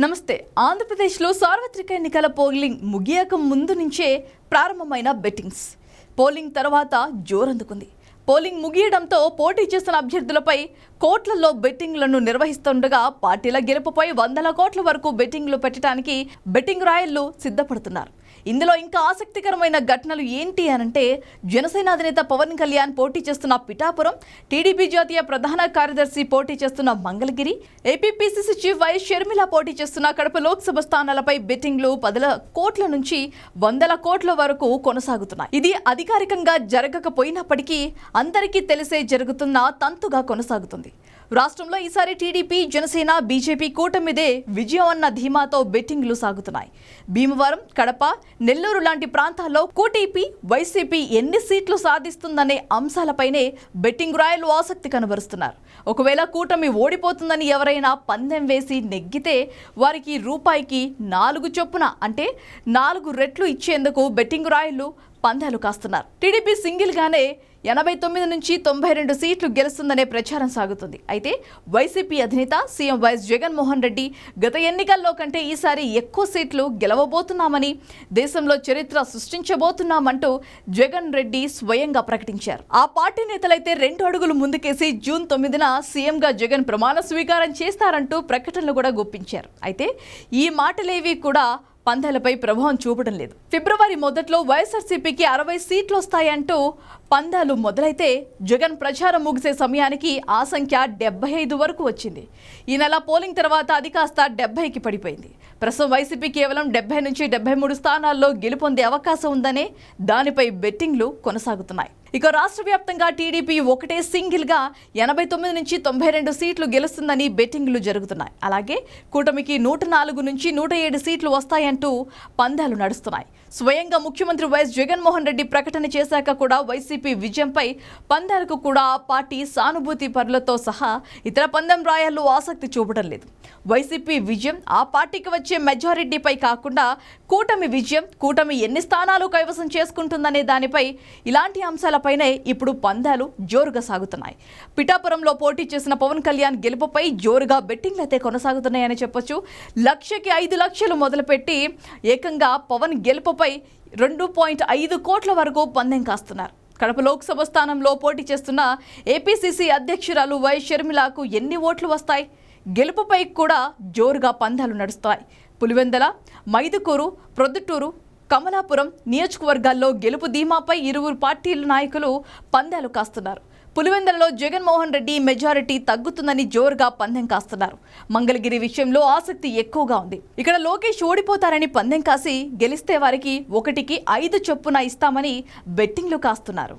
నమస్తే. ఆంధ్రప్రదేశ్లో సార్వత్రిక ఎన్నికల పోలింగ్ ముగియక ముందు నుంచే ప్రారంభమైన బెట్టింగ్స్. పోలింగ్ తర్వాత జోరందుకుంది. పోలింగ్ ముగియడంతో పోటీ చేసిన అభ్యర్థులపై కోట్లలో బెట్టింగ్లను నిర్వహిస్తుండగా పార్టీల గెలుపుపై వందల కోట్ల వరకు బెట్టింగ్లు పెట్టడానికి బెట్టింగ్ రాయళ్ళు సిద్ధపడుతున్నారు. ఇందులో ఇంకా ఆసక్తికరమైన ఘటనలు ఏంటి అనంటే జనసేన అధినేత పవన్ కళ్యాణ్ పోటీ చేస్తున్న పిఠాపురం టీడీపీ జాతీయ ప్రధాన కార్యదర్శి పోటీ చేస్తున్న Mangalagiri APPCC chief YS Sharmila పోటీ చేస్తున్న కడప లోక్సభ స్థానాలపై బెట్టింగ్లు పదల కోట్ల నుంచి వందల కోట్ల వరకు కొనసాగుతున్నాయి. ఇది అధికారికంగా జరగకపోయినప్పటికీ అందరికీ తెలిసే జరుగుతున్న తంతుగా కొనసాగుతుంది. రాష్ట్రంలో ఈసారి టీడీపీ జనసేన బీజేపీ కూటమిదే విజయం అన్న ధీమాతో బెట్టింగ్లు సాగుతున్నాయి. భీమవరం కడప నెల్లూరు లాంటి ప్రాంతాల్లో కూటీపీ వైసీపీ ఎన్ని సీట్లు సాధిస్తుందనే అంశాలపైనే బెట్టింగ్ రాయలు ఆసక్తి కనబరుస్తున్నారు. ఒకవేళ కూటమి ఓడిపోతుందని ఎవరైనా పందెం వేసి నెగ్గితే వారికి రూపాయికి నాలుగు చొప్పున అంటే నాలుగు రెట్లు ఇచ్చేందుకు బెట్టింగ్ రాయలు పందాలు కాస్తున్నారు. టీడీపీ సింగిల్గానే ఎనభై తొమ్మిది నుంచి తొంభై రెండు సీట్లు గెలుస్తుందనే ప్రచారం సాగుతుంది. అయితే వైసీపీ అధినేత సీఎం వైఎస్ జగన్మోహన్ రెడ్డి గత ఎన్నికల్లో కంటే ఈసారి ఎక్కువ సీట్లు గెలవబోతున్నామని దేశంలో చరిత్ర సృష్టించబోతున్నామంటూ జగన్ రెడ్డి స్వయంగా ప్రకటించారు. ఆ పార్టీ నేతలైతే రెండు అడుగులు ముందుకేసి జూన్ తొమ్మిదిన సీఎంగా జగన్ ప్రమాణ స్వీకారం చేస్తారంటూ ప్రకటనలు కూడా గుప్పించారు. అయితే ఈ మాటలేవి కూడా పందాలపై ప్రభావం చూపడం లేదు. ఫిబ్రవరి మొదట్లో వైఎస్ఆర్సీపీకి అరవై సీట్లు వస్తాయంటూ పందాలు మొదలైతే జగన్ ప్రచారం ముగిసే సమయానికి ఆ సంఖ్య డెబ్బై ఐదు వరకు వచ్చింది. ఈ నెల పోలింగ్ తర్వాత అది కాస్త డెబ్బైకి పడిపోయింది. ప్రస్తుతం వైసీపీ కేవలం డెబ్బై నుంచి డెబ్బై మూడు స్థానాల్లో గెలుపొందే అవకాశం ఉందనే దానిపై బెట్టింగ్లు కొనసాగుతున్నాయి. ఇక రాష్ట్ర వ్యాప్తంగా టీడీపీ ఒకటే సింగిల్గా ఎనభై తొమ్మిది నుంచి తొంభై రెండు సీట్లు గెలుస్తుందని బెట్టింగ్లు జరుగుతున్నాయి. అలాగే కూటమికి నూట నాలుగు నుంచి నూట ఏడు సీట్లు వస్తాయంటూ పందాలు నడుస్తున్నాయి. స్వయంగా ముఖ్యమంత్రి వైఎస్ జగన్మోహన్ రెడ్డి ప్రకటన చేశాక కూడా వైసీపీ విజయంపై పందాలకు కూడా ఆ పార్టీ సానుభూతి పరులతో సహా ఇతర పందెం రాయాల్లో ఆసక్తి చూపడం లేదు. వైసీపీ విజయం ఆ పార్టీకి వచ్చే మెజారిటీపై కాకుండా కూటమి విజయం కూటమి ఎన్ని స్థానాలు కైవసం చేసుకుంటుందనే దానిపై ఇలాంటి అంశాల అంశాలపైనే ఇప్పుడు పందాలు జోరుగా సాగుతున్నాయి. పిఠాపురంలో పోటీ చేసిన పవన్ కళ్యాణ్ గెలుపుపై జోరుగా బెట్టింగ్లు అయితే కొనసాగుతున్నాయని చెప్పొచ్చు. లక్షకి ఐదు లక్షలు మొదలుపెట్టి ఏకంగా పవన్ గెలుపుపై రెండు పాయింట్ ఐదు కోట్ల వరకు పందెం కాస్తున్నారు. కడప లోక్సభ స్థానంలో పోటీ చేస్తున్న ఏపీసీసీ అధ్యక్షురాలు వై షర్మిలకు ఎన్ని ఓట్లు వస్తాయి? గెలుపుపై కూడా జోరుగా పందాలు నడుస్తాయి. పులివెందల మైదుకూరు ప్రొద్దుటూరు కమలాపురం నియోజకవర్గాల్లో గెలుపు ధీమాపై ఇరువురు పార్టీల నాయకులు పందాలు కాస్తున్నారు. పులివెందులలో జగన్మోహన్ రెడ్డి మెజారిటీ తగ్గుతుందని జోరుగా పందెం కాస్తున్నారు. మంగళగిరి విషయంలో ఆసక్తి ఎక్కువగా ఉంది. ఇక్కడ లోకేష్ ఓడిపోతారని పందెం కాసి గెలిస్తే వారికి ఒకటికి ఐదు చొప్పున ఇస్తామని బెట్టింగ్లు కాస్తున్నారు.